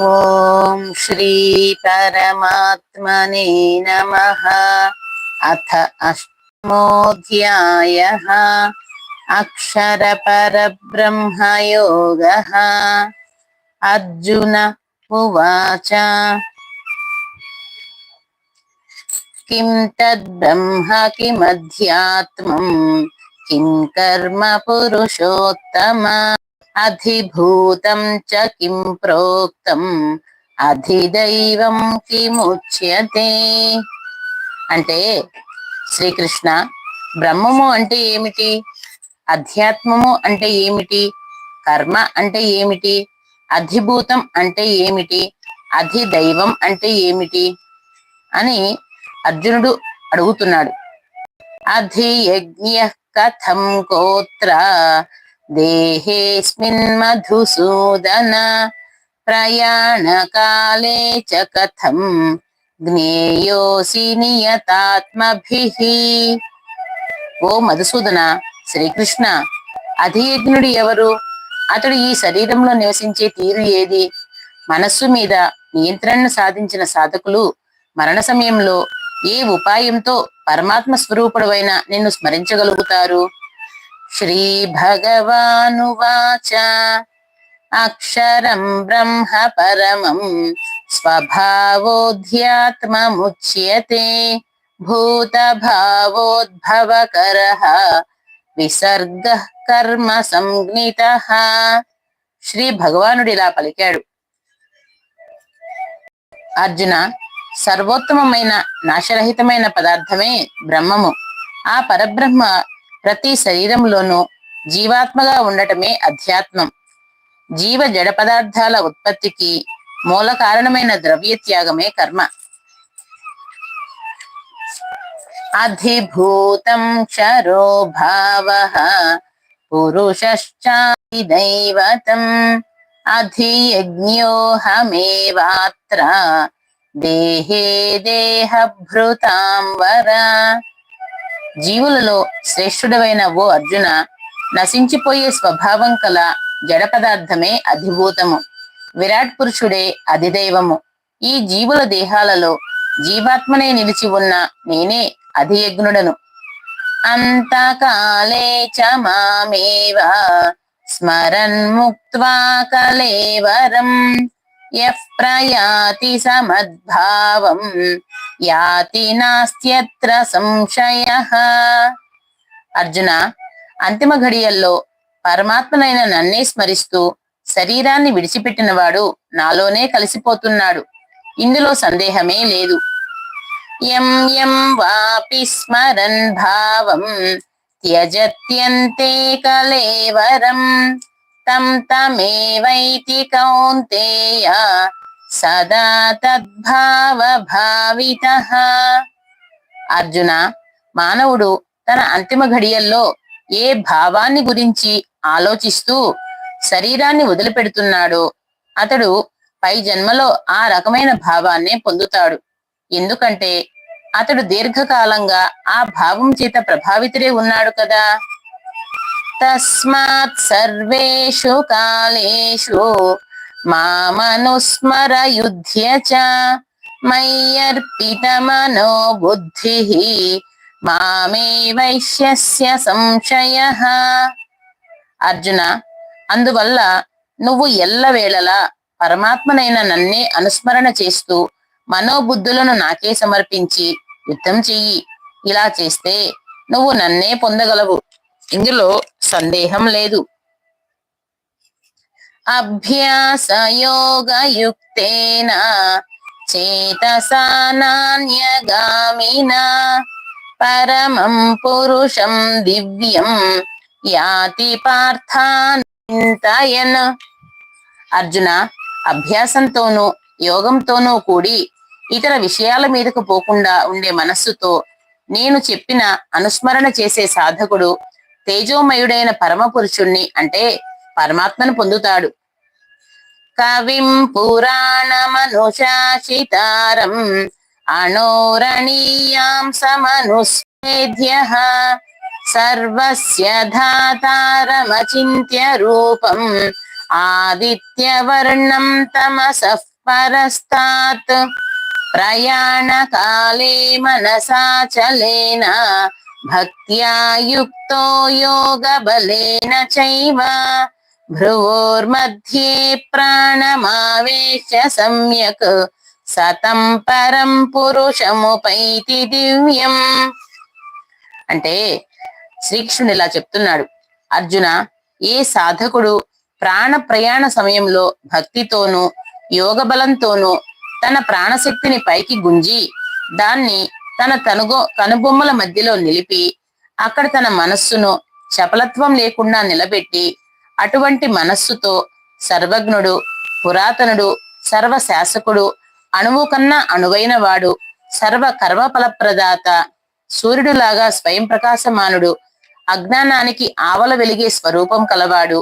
ॐ श्रीपरमात्मने नमः। अथ अष्टमोऽध्यायः। अक्षरपरब्रह्मयोगः। अर्जुन उवाच। किं तद्ब्रह्म किमध्यात्मम् किं कर्म पुरुषोत्तम? అధిభూతం చ కిం ప్రోక్తం? అధిదైవం కిముచ్యతే? అంటే శ్రీకృష్ణ బ్రహ్మము అంటే ఏమిటి? అధ్యాత్మము అంటే ఏమిటి? కర్మ అంటే ఏమిటి? అధిభూతం అంటే ఏమిటి? అధిదైవం అంటే ఏమిటి? అని అర్జునుడు అడుగుతున్నాడు. అధియజ్ఞ కథం కోత్ర దేహేస్మిన్ మధుసూదన ప్రయాణకాలే చ కథం జ్ఞేయోసి నియతాత్మభిః. ఓ మధుసూదన శ్రీకృష్ణ అధియజ్ఞుడు ఎవరు? అతడు ఈ శరీరంలో నివసించే తీరు ఏది? మనస్సు మీద నియంత్రణను సాధించిన సాధకులు మరణ సమయంలో ఏ ఉపాయంతో పరమాత్మ స్వరూపుడైన నిన్ను స్మరించగలుగుతారు? श्रीभगवानुवाच अक्षरं ब्रह्म परमं स्वभावोऽध्यात्ममुच्यते भूतभावोद्भवकरः విసర్గ కర్మ సంజ్ఞిత శ్రీ భగవానుడు ఇలా పలికాడు అర్జున సర్వోత్తమమైన నాశరహితమైన పదార్థమే బ్రహ్మము ఆ పరబ్రహ్మ ప్రతి శరీరంలోనూ జీవాత్మగా ఉండటమే అధ్యాత్మం. జీవ జడ పదార్థాల ఉత్పత్తికి మూల కారణమైన ద్రవ్య త్యాగమే కర్మ. అధిభూతం క్షరో భావ పురుషశ్చాదిదైవతం అధియజ్ఞోహమేవాత్ర దేహే దేహభృతాంబర జీవులలో శ్రేష్ఠుడమైన ఓ అర్జున నశించిపోయే స్వభావం కల జడ పదార్థమే అధిభూతము. విరాట్ పురుషుడే అధిదైవము. ఈ జీవుల దేహాలలో జీవాత్మనే నిలిచి ఉన్న నేనే అధియజ్ఞుడను. అంతకాలే చ మామేవ స్మరన్ ముక్త్వా కలేవరం యః ప్రయాతి సమద్భావం యాతి నాస్త్యత్ర సంశయ అర్జున అంతిమ ఘడియల్లో పరమాత్మనైన నన్నే స్మరిస్తూ శరీరాన్ని విడిచిపెట్టినవాడు నాలోనే కలిసిపోతున్నాడు. ఇందులో సందేహమే లేదు. ఎం ఎం వాపి స్మరన్ భావం త్యజత్యంతే కలేవరం తం తమేవైతి కౌంతేయ సదా తద్భావ భావిత అర్జున మానవుడు తన అంతిమ ఘడియల్లో ఏ భావాన్ని గురించి ఆలోచిస్తూ శరీరాన్ని వదిలిపెడుతున్నాడో అతడు పై జన్మలో ఆ రకమైన భావాన్నే పొందుతాడు. ఎందుకంటే అతడు దీర్ఘకాలంగా ఆ భావం చేత ప్రభావితుడే ఉన్నాడు కదా. తస్మాత్ సర్వేషు కాలేషు మామనుస్మర యుధ్య చ మయ్యర్పితమనో బుద్ధి మామే వైశ్యస్య సంశయ అర్జున అందువల్ల నువ్వు ఎల్లవేళలా పరమాత్మనైన నన్నే అనుస్మరణ చేస్తూ మనోబుద్ధులను నాకే సమర్పించి యుద్ధం చెయ్యి. ఇలా చేస్తే నువ్వు నన్నే పొందగలవు. ఇందులో సందేహం లేదు. అభ్యాసయోగయుక్తేన చేతసా నాన్యగామినా పరమం పురుషం దివ్యం యాతి పార్థాంతయన్ అర్జున అభ్యాసంతోనూ యోగంతోనూ కూడి ఇతర విషయాల మీదకు పోకుండా ఉండే మనస్సుతో నేను చెప్పిన అనుస్మరణ చేసే సాధకుడు తేజోమయుడైన పరమ పురుషుణ్ణి అంటే పరమాత్మను పొందుతాడు. కవిం పురాణమనుశాసితారం అణోరణీయాం సమనుస్మేధ్య సర్వస్య ధాతారమచింత్య రూపం ఆదిత్యవర్ణం తమసః పరస్తాత్. ప్రయాణకాలే మనసాచలేన భక్త్యా యోగ యోగబలేన చైవ భ్రువోర్मध्ये ప్రాణమావేశ సమ్యక్ సతం పరం పురుషముపైతి దివ్యం అంటే శ్రీకృష్ణుడు ఇలా చెప్తున్నాడు అర్జున ఏ సాధకుడు ప్రాణ ప్రయాణ సమయంలో భక్తితోనూ యోగబలంతోనూ తన ప్రాణశక్తిని పైకి గుంజి దాన్ని తన తనుగో కనుబొమ్మల మధ్యలో నిలిపి అక్కడ తన మనస్సును చపలత్వం లేకుండా నిలబెట్టి అటువంటి మనస్సుతో సర్వజ్ఞుడు పురాతనుడు సర్వశాసకుడు అణువు కన్నా అణువైన వాడు సర్వ కర్మ ఫలప్రదాత సూర్యుడులాగా స్వయం ప్రకాశమానుడు అజ్ఞానానికి ఆవల వెలిగే స్వరూపం కలవాడు.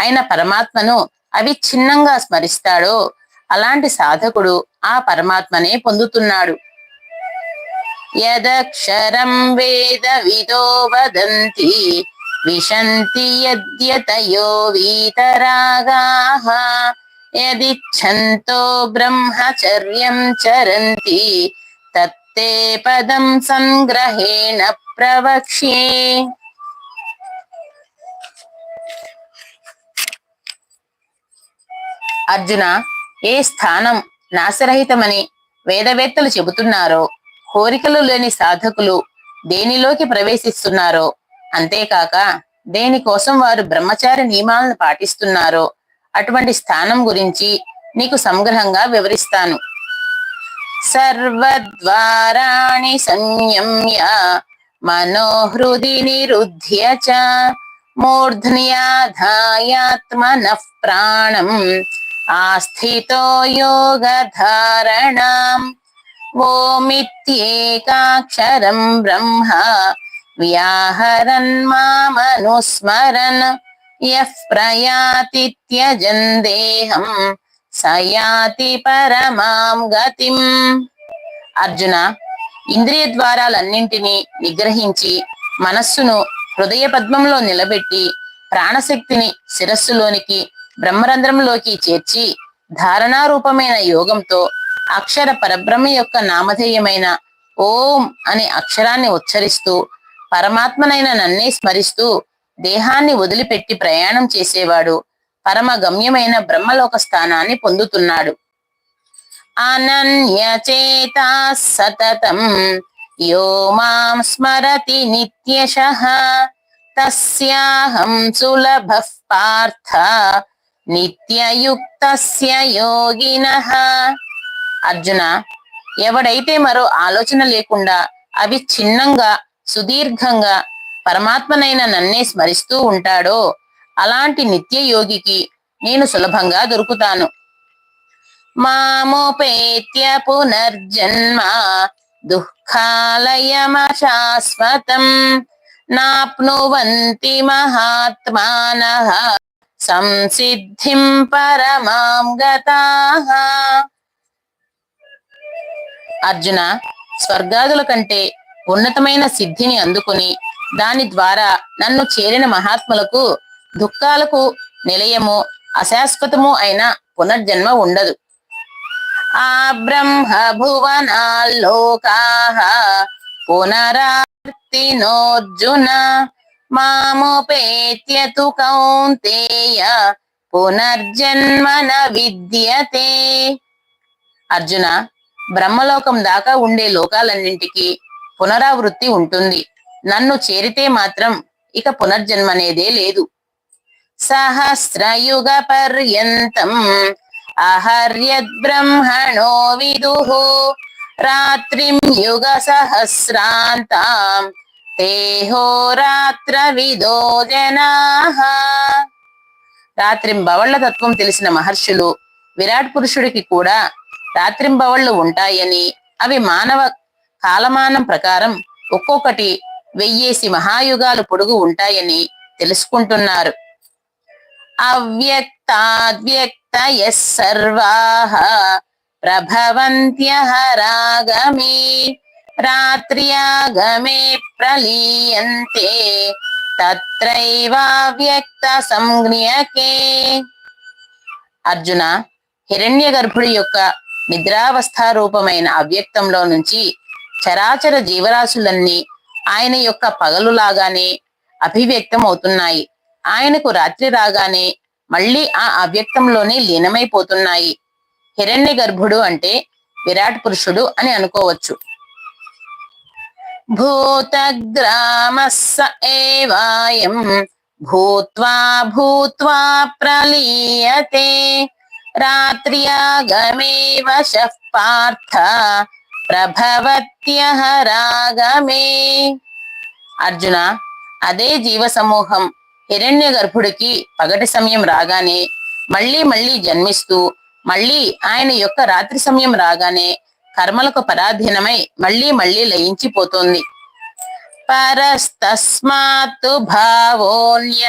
అయిన పరమాత్మను అవిచ్ఛిన్నంగా స్మరిస్తాడో అలాంటి సాధకుడు ఆ పరమాత్మనే పొందుతున్నాడు. యదక్షరం వేద విదో వదంతి విశంతి యద్యతయో వీతరాగాః యదిచ్ఛంతో బ్రహ్మచర్యం చరంతి తత్తే పదం సంగ్రహేణ ప్రవక్ష్యే అర్జున ఏ స్థానం నాశరహితమని వేదవేత్తలు చెబుతున్నారో కోరికలు లేని సాధకులు దేనిలోకి ప్రవేశిస్తున్నారో అంతేకాక దేనికోసం వారు బ్రహ్మచారి నియమాలను పాటిస్తున్నారో అటువంటి స్థానం గురించి నీకు సంగ్రహంగా వివరిస్తాను. సర్వద్వారాణి సంయమ్య మనోహృది నిరుధ్య చ మూర్ధ్న్యాధాయాత్మనః ప్రాణం ఆస్థితో యోగధారణాం. ఓమిత్యేకాక్షరం బ్రహ్మ వ్యాహరన్ మామనుస్మరన్ యః ప్రయాతిత్యజన్ దేహం సయాతి పరమాం గతిం. అర్జున ఇంద్రియ ద్వారాలన్నింటినీ నిగ్రహించి మనస్సును హృదయ పద్మంలో నిలబెట్టి ప్రాణశక్తిని శిరస్సులోనికి బ్రహ్మరంధ్రంలోకి చేర్చి ధారణారూపమైన యోగంతో అక్షర పరబ్రహ్మ యొక్క నామధేయమైన ఓం అనే అక్షరాన్ని ఉచ్చరిస్తూ పరమాత్మనైన నన్నే స్మరిస్తూ దేహాన్ని వదిలిపెట్టి ప్రయాణం చేసేవాడు పరమ గమ్యమైన బ్రహ్మలోక స్థానాన్ని పొందుతున్నాడు. అనన్యచేత సతతం యో మాం స్మరతి నిత్యశః తస్యాహం సులభ పార్థ నిత్యయుక్తస్య యోగిన. అర్జున ఎవడైతే మరో ఆలోచన లేకుండా అవి చిన్నంగా సుదీర్ఘంగా పరమాత్మనైన నన్నే స్మరిస్తూ ఉంటాడో అలాంటి నిత్య యోగికి నేను సులభంగా దొరుకుతాను. మామోపేత్య పునర్జన్మ దుఃఖాలయమశాశ్వతం నాప్నువంతి మహాత్మాన సంసిద్ధిం పరమాం గతాః అర్జున స్వర్గాదుల కంటే ఉన్నతమైన సిద్ధిని అందుకుని దాని ద్వారా నన్ను చేరిన మహాత్ములకు దుఃఖాలకు నిలయము అశాశ్వతము అయిన పునర్జన్మ ఉండదు. ఆ బ్రహ్మ భువనాల్లోకా పునరార్తినోర్జున మాముపేత్య తు కౌంతేయ పునర్జన్మ న విద్యతే. అర్జున బ్రహ్మలోకం దాకా ఉండే లోకాలన్నింటికి పునరావృత్తి ఉంటుంది. నన్ను చేరితే మాత్రం ఇక పునర్జన్మనేదే లేదు. సహస్రయుగ పర్యంతం అహర్యద్బ్రహ్మణో విదు. రాత్రిం యుగ సహస్రాంతాం తేహోరాత్ర విదో జనాః. రాత్రింబవళ్ళ తత్వం తెలిసిన మహర్షులు విరాట్ పురుషుడికి కూడా రాత్రింబవళ్ళు ఉంటాయని అవి మానవ కాలమానం ప్రకారం ఒక్కొక్కటి వెయ్యేసి మహాయుగాలు పొడుగు ఉంటాయని తెలుసుకుంటున్నారు. అవ్యక్తాద్వ్యక్తయ సర్వాహ ప్రభవంత్యహరాగమే రాత్ర్యాగమే ప్రలీయంతే తత్రైవావ్యక్త సంజ్ఞకే అర్జున హిరణ్య గర్భుడి యొక్క నిద్రావస్థారూపమైన అవ్యక్తంలో నుంచి చరాచర జీవరాశులన్నీ ఆయన యొక్క పగలులాగానే అభివ్యక్తం అవుతున్నాయి ఆయనకు రాత్రి రాగానే మళ్ళీ ఆ అవ్యక్తంలోనే లీనమైపోతున్నాయి. హిరణ్య గర్భుడు అంటే విరాట్ పురుషుడు అని అనుకోవచ్చు. భూతగ్రామస్స ఏవాయం భూత్వా భూత్వా ప్రలీయతే రాత్ర్యాగమేవ శః పార్థ ప్రభవత్యహ రాగమే అర్జున అదే జీవ సమూహం హిరణ్య గర్భుడికి పగటి సమయం రాగానే మళ్ళీ మళ్ళీ జన్మిస్తూ మళ్ళీ ఆయన యొక్క రాత్రి సమయం రాగానే కర్మలకు పరాధీనమై మళ్ళీ మళ్ళీ లయించిపోతుంది. పరస్తస్మాత్ భావోన్య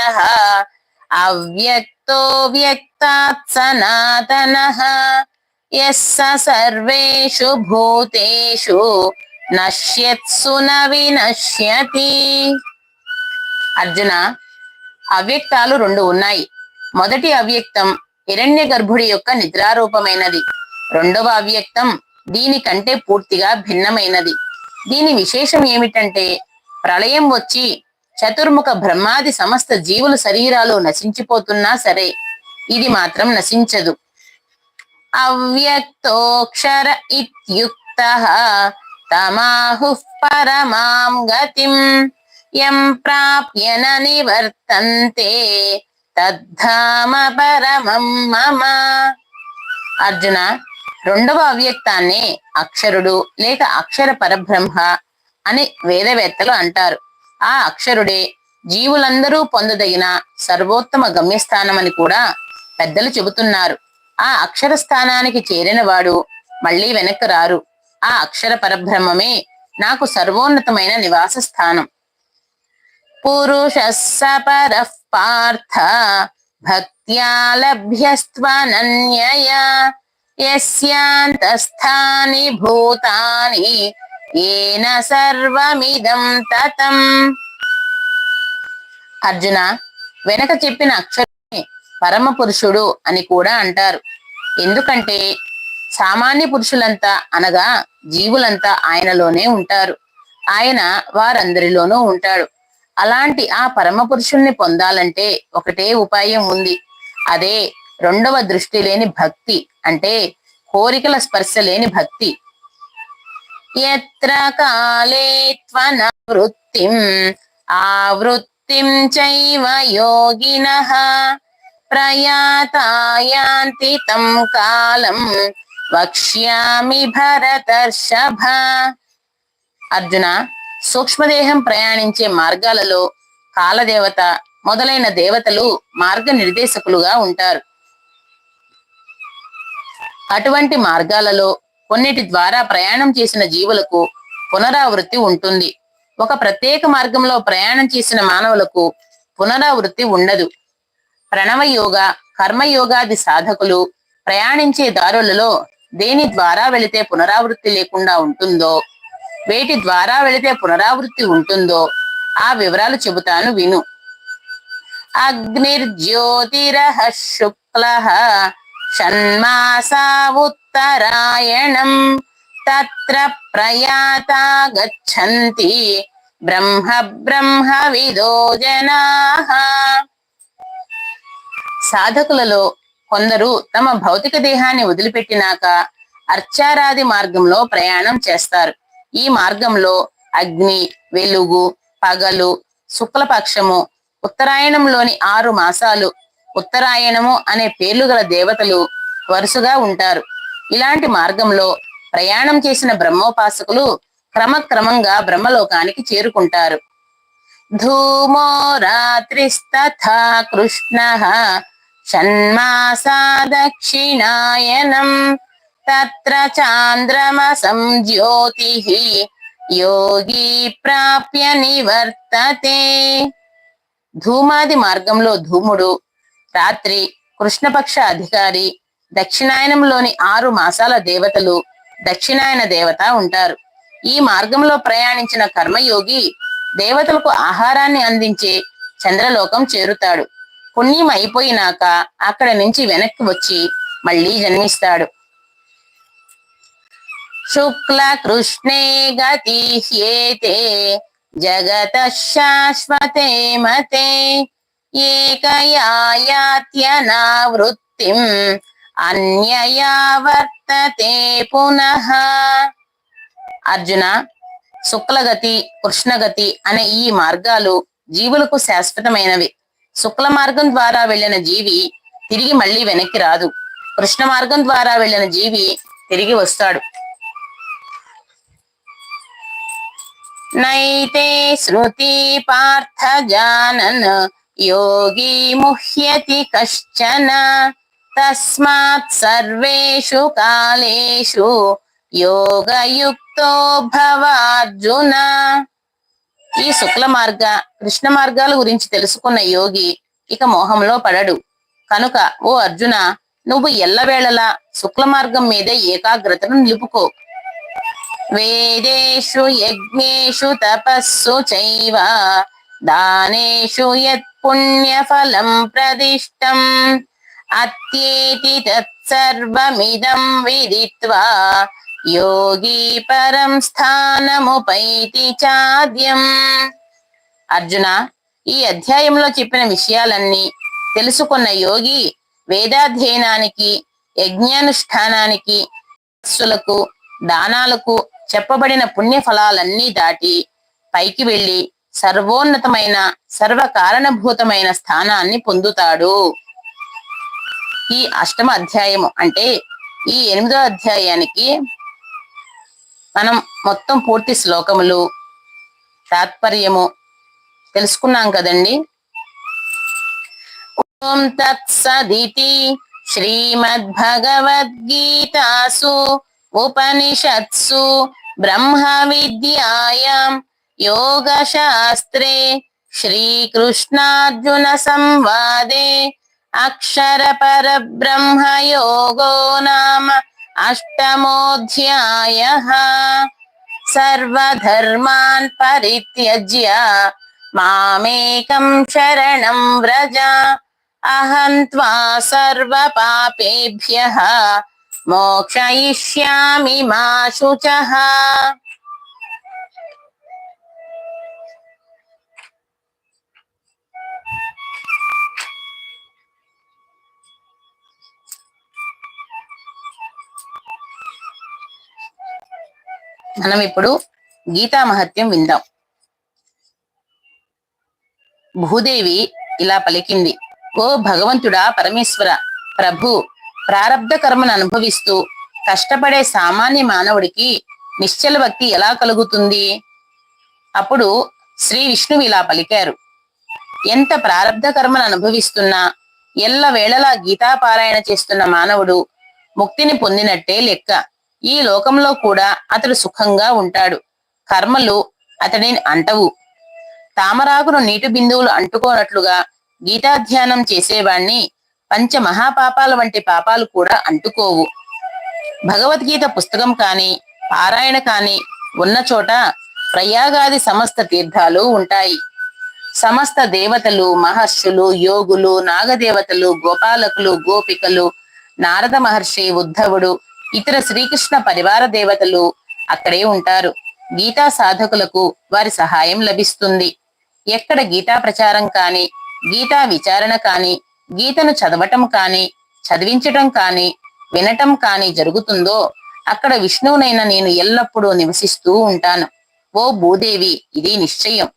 అవ్యక్తో వ్యక్తాత్ సనాతన యస్స సర్వేషు భూతేషు నశ్యత్సు న వినశ్యతి అర్జున అవ్యక్తాలు రెండు ఉన్నాయి. మొదటి అవ్యక్తం హిరణ్య గర్భుడి యొక్క నిద్రారూపమైనది. రెండవ అవ్యక్తం దీనికంటే పూర్తిగా భిన్నమైనది. దీని విశేషం ఏమిటంటే ప్రళయం వచ్చి చతుర్ముఖ బ్రహ్మాది సమస్త జీవుల శరీరాలు నశించిపోతున్నా సరే ఇది మాత్రం నశించదు. అవ్యక్తోక్షర ఇత్యుక్త తమాహు పరమాం గతిం యం ప్రాప్య నివర్తంతే తద్ధామ పరమం మమ. అర్జున రెండవ అవ్యక్తాన్నే అక్షరుడు లేక అక్షర పరబ్రహ్మ అని వేదవేత్తలు అంటారు. ఆ అక్షరుడే. జీవులందరూ పొందదగిన సర్వోత్తమ గమ్యస్థానమని కూడా పెద్దలు చెబుతున్నారు. ఆ అక్షర స్థానానికి చేరిన వాడు మళ్ళీ వెనక్కి రారు. ఆ అక్షర పరబ్రహ్మమే నాకు సర్వోన్నతమైన నివాస స్థానం పురుష సపర పార్థ భక్త్యా లభ్యస్త్వనన్యయా యస్యాంతస్థాని భూతాని ఏన సర్వమిదం తతం. అర్జున వెనక చెప్పిన అక్షరమే పరమ పురుషుడు అని కూడా అంటారు. ఎందుకంటే సామాన్య పురుషులంతా అనగా జీవులంతా ఆయనలోనే ఉంటారు. ఆయన వారందరిలోనూ ఉంటాడు. అలాంటి ఆ పరమ పురుషుల్ని పొందాలంటే ఒకటే ఉపాయం ఉంది. అదే రెండవ దృష్టి లేని భక్తి అంటే కోరికల స్పర్శ లేని భక్తి. ఎత్ర కాలే త్వన వృత్తిం ఆవృత్తిం చైవ యోగిన ప్రయాతాయాంతి తం కాలం వక్ష్యామి భరతర్షభ అర్జున సూక్ష్మదేహం ప్రయాణించే మార్గాలలో కాలదేవత మొదలైన దేవతలు మార్గ నిర్దేశకులుగా ఉంటారు. అటువంటి మార్గాలలో కొన్నిటి ద్వారా ప్రయాణం చేసిన జీవులకు పునరావృత్తి ఉంటుంది. ఒక ప్రత్యేక మార్గంలో ప్రయాణం చేసిన మానవులకు పునరావృత్తి ఉండదు. ప్రణవ యోగ కర్మయోగాది సాధకులు ప్రయాణించే దారులలో దేని ద్వారా వెళితే పునరావృత్తి లేకుండా ఉంటుందో వేటి ద్వారా వెళితే పునరావృత్తి ఉంటుందో ఆ వివరాలు చెబుతాను విను. అగ్నిర్జ్యోతిరహ శుక్ల షణ్మాసా ఉత్తరాయణం తత్ర ప్రయాత గచ్చంతి బ్రహ్మ బ్రహ్మ విదో జనా సాధకులలో కొందరు తమ భౌతిక దేహాన్ని వదిలిపెట్టినాక అర్చారాది మార్గంలో ప్రయాణం చేస్తారు. ఈ మార్గంలో అగ్ని వెలుగు పగలు శుక్లపక్షము ఉత్తరాయణంలోని ఆరు మాసాలు ఉత్తరాయణము అనే పేర్లు గల దేవతలు వరుసగా ఉంటారు. ఇలాంటి మార్గంలో ప్రయాణం చేసిన బ్రహ్మోపాసకులు క్రమక్రమంగా బ్రహ్మలోకానికి చేరుకుంటారు. ధూమో రాత్రిస్తథా కృష్ణ షణ్మాసా దక్షిణాయనం తత్ర చాంద్రమసం జ్యోతి యోగి ప్రాప్య నివర్తతే. ధూమాది మార్గంలో ధూముడు రాత్రి కృష్ణపక్ష అధికారి దక్షిణాయనంలోని ఆరు మాసాల దేవతలు దక్షిణాయన దేవత ఉంటారు. ఈ మార్గంలో ప్రయాణించిన కర్మయోగి దేవతలకు ఆహారాన్ని అందించే చంద్రలోకం చేరుతాడు. పుణ్యం అయిపోయినాక అక్కడ నుంచి వెనక్కి వచ్చి మళ్ళీ జన్మిస్తాడు. శుక్ల కృష్ణే గతి హ్యేతే జగత శాశ్వతే మతే ఏకయాత్యనావృత్తిం అన్యయా వర్తతే పునః అర్జున శుక్లగతి కృష్ణగతి అనే ఈ మార్గాలు జీవులకు శాశ్వతమైనవి. శుక్ల మార్గం ద్వారా వెళ్ళిన జీవి తిరిగి మళ్ళీ వెనక్కి రాదు. కృష్ణ మార్గం ద్వారా వెళ్ళిన జీవి తిరిగి వస్తాడు. నైతే శృతి పార్థ జానన్ యోగి ముహ్యతి కశ్చన తస్మాత్ సర్వేషు కాలేషు యోగయుక్తో భవార్జున ఈ శుక్ల మార్గ కృష్ణ మార్గాల గురించి తెలుసుకున్న యోగి ఇక మోహంలో పడడు. కనుక ఓ అర్జున నువ్వు ఎల్లవేళలా శుక్ల మార్గం మీద ఏకాగ్రతను నిలుపుకో. వేదేషు యజ్ఞేషు తపస్సు చైవ దానేషు యత్ పుణ్యఫలం ప్రదిష్టం అత్యేతి తత్సర్వమిదం విదిత్వా యోగి పరం స్థానముపైతి చాద్యం అర్జున ఈ అధ్యాయంలో చెప్పిన విషయాలన్నీ తెలుసుకున్న యోగి వేదాధ్యయనానికి యజ్ఞానుష్ఠానానికి దానాలకు చెప్పబడిన పుణ్య ఫలాలన్నీ దాటి పైకి వెళ్ళి సర్వోన్నతమైన సర్వకారణభూతమైన స్థానాన్ని పొందుతాడు. ఈ అష్టమ అధ్యాయము అంటే ఈ ఎనిమిదో అధ్యాయానికి మనం మొత్తం పూర్తి శ్లోకములు తాత్పర్యము తెలుసుకున్నాం కదండి. ఓం తత్సదితి శ్రీమద్భగవద్గీతాసు ఉపనిషత్సు బ్రహ్మ విద్యాయాం योगशास्त्रे श्रीकृष्णार्जुन संवादे अक्षर पर ब्रह्म योगो नाम अष्टमोध्याय सर्वधर्मान् परित्यज्य मामेकं शरणं व्रज। अहं त्वा सर्वपापेभ्यः मोक्षयिष्यामि मा शुचः। మనం ఇప్పుడు గీతా మహత్యం విందాం. భూదేవి ఇలా పలికింది ఓ భగవంతుడా పరమేశ్వర ప్రభు ప్రారబ్ధ కర్మను అనుభవిస్తూ కష్టపడే సామాన్య మానవుడికి నిశ్చల భక్తి ఎలా కలుగుతుంది? అప్పుడు శ్రీ విష్ణువు ఇలా పలికారు ఎంత ప్రారబ్ధ కర్మను అనుభవిస్తున్నా ఎల్ల వేళలా గీతాపారాయణ చేస్తున్న మానవుడు ముక్తిని పొందినట్టే లెక్క. ఈ లోకంలో కూడా అతడు సుఖంగా ఉంటాడు. కర్మలు అతడిని అంటవు. తామరాకును నీటి బిందువులు అంటుకోనట్లుగా గీతాధ్యానం చేసేవాణ్ణి పంచ మహాపాపాల వంటి పాపాలు కూడా అంటుకోవు. భగవద్గీత పుస్తకం కాని పారాయణ కాని ఉన్న చోట ప్రయాగాది సమస్త తీర్థాలు ఉంటాయి. సమస్త దేవతలు మహర్షులు యోగులు నాగదేవతలు గోపాలకులు గోపికలు నారద మహర్షి ఉద్ధవుడు ఇతర శ్రీకృష్ణ పరివార దేవతలు అక్కడే ఉంటారు. గీతా సాధకులకు వారి సహాయం లభిస్తుంది. ఎక్కడ గీతా ప్రచారం కాని గీతా విచారణ కాని గీతను చదవటం కాని చదివించటం కాని వినటం కాని జరుగుతుందో అక్కడ విష్ణువునైన నేను ఎల్లప్పుడూ నివసిస్తూ ఉంటాను. ఓ భూదేవి ఇది నిశ్చయం.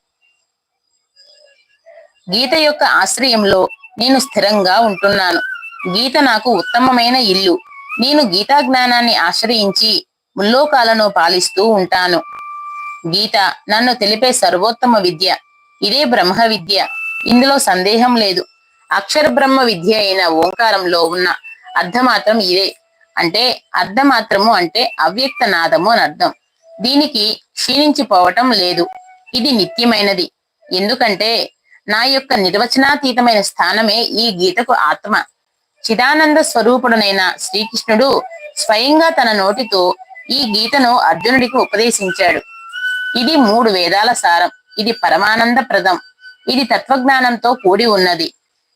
గీత యొక్క ఆశ్రయంలో నేను స్థిరంగా ఉంటున్నాను. గీత నాకు ఉత్తమమైన ఇల్లు. నేను గీతా జ్ఞానాన్ని ఆశ్రయించి ముల్లోకాలను పాలిస్తూ ఉంటాను. గీత నన్ను తెలిపే సర్వోత్తమ విద్య. ఇదే బ్రహ్మ విద్య. ఇందులో సందేహం లేదు. అక్షర బ్రహ్మ విద్య అయిన ఓంకారంలో ఉన్న అర్థమాత్రం ఇదే. అంటే అర్ధమాత్రము అంటే అవ్యక్త నాదము అని అర్థం. దీనికి క్షీణించిపోవటం లేదు. ఇది నిత్యమైనది. ఎందుకంటే నా యొక్క నిర్వచనాతీతమైన స్థానమే ఈ గీతకు ఆత్మ. చిదానంద స్వరూపుడునైన శ్రీకృష్ణుడు స్వయంగా తన నోటితో ఈ గీతను అర్జునుడికి ఉపదేశించాడు. ఇది మూడు వేదాల సారం. ఇది పరమానంద ప్రదం ఇది తత్వజ్ఞానంతో కూడి ఉన్నది.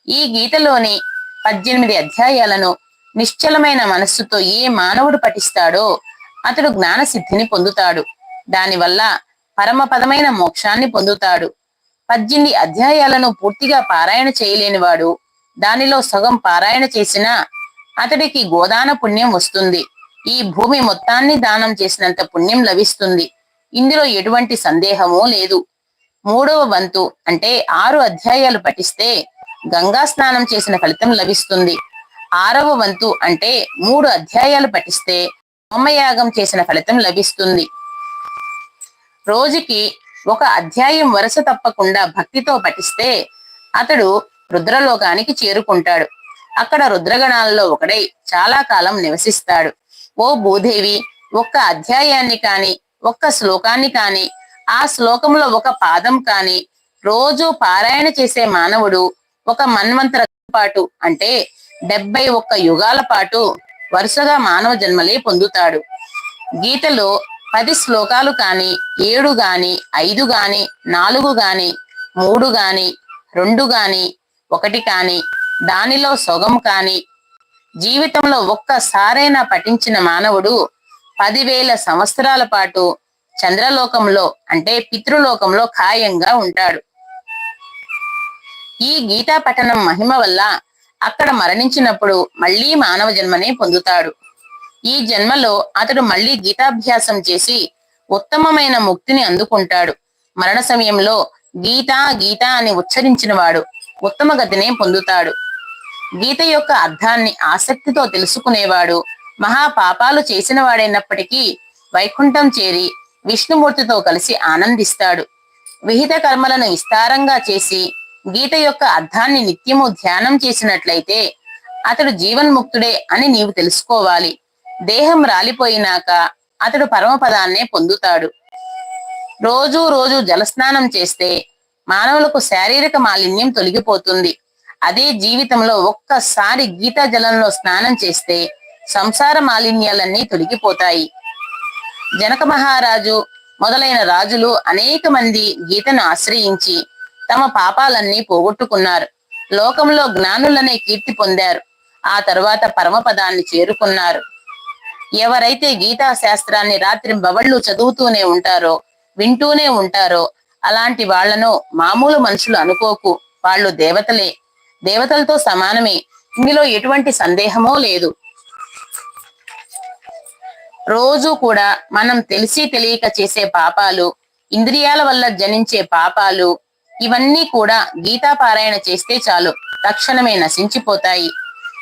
ఈ గీతలోని పద్దెనిమిది అధ్యాయాలను నిశ్చలమైన మనస్సుతో ఏ మానవుడు పఠిస్తాడో అతడు జ్ఞాన సిద్ధిని పొందుతాడు. దానివల్ల పరమపదమైన మోక్షాన్ని పొందుతాడు. పద్దెనిమిది అధ్యాయాలను పూర్తిగా పారాయణ చేయలేనివాడు దానిలో సగం పారాయణ చేసినా అతడికి గోదాన పుణ్యం వస్తుంది. ఈ భూమి మొత్తాన్ని దానం చేసినంత పుణ్యం లభిస్తుంది. ఇందులో ఎటువంటి సందేహమూ లేదు. మూడవ వంతు అంటే ఆరు అధ్యాయాలు పఠిస్తే గంగా స్నానం చేసిన ఫలితం లభిస్తుంది. ఆరవ వంతు అంటే మూడు అధ్యాయాలు పఠిస్తే హోమయాగం చేసిన ఫలితం లభిస్తుంది. రోజుకి ఒక అధ్యాయం వరుస తప్పకుండా భక్తితో పఠిస్తే అతడు రుద్రలోకానికి చేరుకుంటాడు. అక్కడ రుద్రగణాలలో ఒకడై చాలా కాలం నివసిస్తాడు. ఓ భూదేవి ఒక్క అధ్యాయాన్ని కాని ఒక్క శ్లోకాన్ని కాని ఆ శ్లోకంలో ఒక పాదం కాని రోజు పారాయణ చేసే మానవుడు ఒక మన్వంతర పాటు అంటే డెబ్బై ఒక్క యుగాల పాటు వరుసగా మానవ జన్మలే పొందుతాడు. గీతలో పది శ్లోకాలు కాని ఏడు గాని ఐదు గాని నాలుగు గాని మూడు గాని రెండు గాని ఒకటి కాని దానిలో సొగం కాని జీవితంలో ఒక్కసారైనా పఠించిన మానవుడు పదివేల సంవత్సరాల పాటు చంద్రలోకంలో అంటే పితృలోకంలో ఖాయంగా ఉంటాడు. ఈ గీతా పఠనం మహిమ వల్ల అక్కడ మరణించినప్పుడు మళ్ళీ మానవ జన్మనే పొందుతాడు. ఈ జన్మలో అతడు మళ్ళీ గీతాభ్యాసం చేసి ఉత్తమమైన ముక్తిని అందుకుంటాడు. మరణ సమయంలో గీతా గీతా అని ఉచ్చరించిన వాడు ఉత్తమ గతినే పొందుతాడు. గీత యొక్క అర్థాన్ని ఆసక్తితో తెలుసుకునేవాడు మహా పాపాలు చేసిన వాడైనప్పటికీ వైకుంఠం చేరి విష్ణుమూర్తితో కలిసి ఆనందిస్తాడు. విహిత కర్మలను విస్తారంగా చేసి గీత యొక్క అర్థాన్ని నిత్యము ధ్యానం చేసినట్లయితే అతడు జీవన్ముక్తుడే అని నీవు తెలుసుకోవాలి. దేహం రాలిపోయినాక అతడు పరమపదాన్నే పొందుతాడు. రోజు రోజు జలస్నానం చేస్తే మానవులకు శారీరక మాలిన్యం తొలగిపోతుంది. అదే జీవితంలో ఒక్కసారి గీతా జలంలో స్నానం చేస్తే సంసార మాలిన్యాలన్నీ తొలగిపోతాయి. జనక మహారాజు మొదలైన రాజులు అనేక మంది గీతను ఆశ్రయించి తమ పాపాలన్నీ పోగొట్టుకున్నారు. లోకంలో జ్ఞానులనే కీర్తి పొందారు. ఆ తర్వాత పరమపదాన్ని చేరుకున్నారు. ఎవరైతే గీతా శాస్త్రాన్ని రాత్రి బవళ్ళు చదువుతూనే ఉంటారో వింటూనే ఉంటారో అలాంటి వాళ్ళను మామూలు మనుషులు అనుకోకు. వాళ్ళు దేవతలే. దేవతలతో సమానమే. ఇందులో ఎటువంటి సందేహమో లేదు. రోజు కూడా మనం తెలిసి తెలియక చేసే పాపాలు ఇంద్రియాల వల్ల జనించే పాపాలు ఇవన్నీ కూడా గీతా పారాయణ చేస్తే చాలు. తక్షణమే నశించిపోతాయి.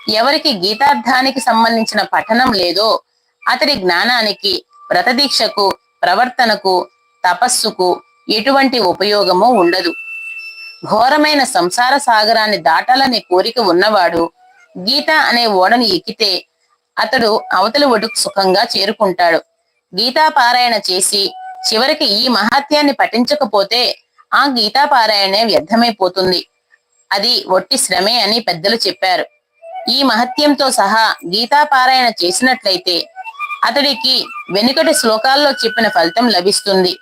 ఎవరికి గీతార్థానికి సంబంధించిన పఠనం లేదో అతడి జ్ఞానానికి వ్రతదీక్షకు ప్రవర్తనకు తపస్సుకు ఎటువంటి ఉపయోగము ఉండదు. ఘోరమైన సంసార సాగరాన్ని దాటాలనే కోరిక ఉన్నవాడు గీత అనే ఓడని ఎక్కితే అతడు అవతలి ఒడుకు సుఖంగా చేరుకుంటాడు. గీతాపారాయణ చేసి చివరికి ఈ మహాత్యాన్ని పఠించకపోతే ఆ గీతాపారాయణే వ్యర్థమైపోతుంది అది ఒట్టి శ్రమే అని పెద్దలు చెప్పారు. ఈ మహత్యంతో సహా గీతాపారాయణ చేసినట్లయితే అతడికి వెనుకటి శ్లోకాల్లో చెప్పిన ఫలితం లభిస్తుంది.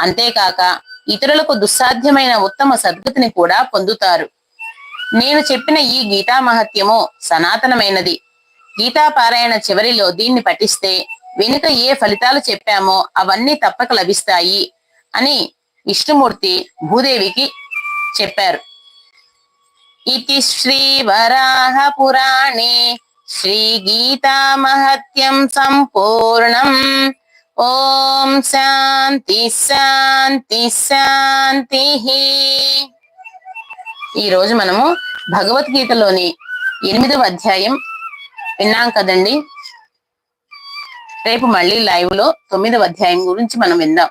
అంతేకాక ఇతరులకు దుస్సాధ్యమైన ఉత్తమ సద్గతిని కూడా పొందుతారు. నేను చెప్పిన ఈ గీతా మహత్యము సనాతనమైనది. గీతా పారాయణ చివరిలో దీన్ని పఠిస్తే వెనుక ఏ ఫలితాలు చెప్పామో అవన్నీ తప్పక లభిస్తాయి అని విష్ణుమూర్తి భూదేవికి చెప్పారు. ఇది శ్రీ వరాహ పురాణే. శ్రీ గీతా మహత్యం సంపూర్ణం. ఓం శాంతి శాంతి శాంతి. ఈ రోజు మనము భగవద్గీతలోని ఎనిమిదవ అధ్యాయం విన్నాం కదండి? రేపు మళ్ళీ లైవ్లో తొమ్మిదవ అధ్యాయం గురించి మనం విందాం.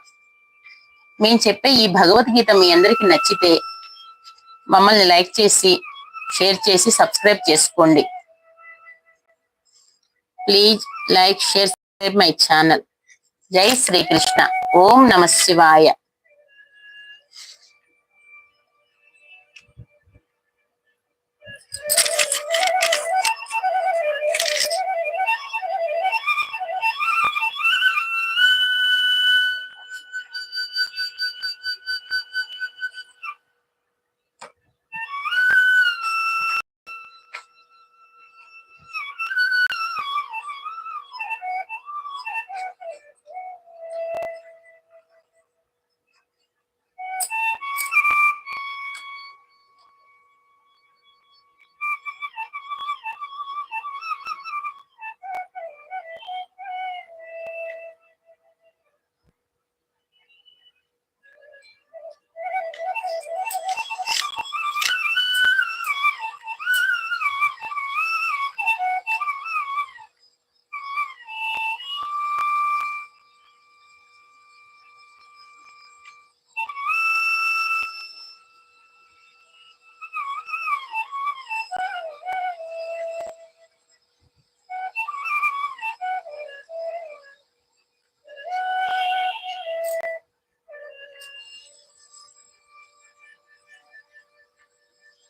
మేము చెప్పే ఈ భగవద్గీత మీ అందరికి నచ్చితే మమ్మల్ని లైక్ చేసి షేర్ చేసి సబ్స్క్రైబ్ చేసుకోండి. Please like share subscribe my channel. జై శ్రీకృష్ణ. ఓం నమ శివాయ.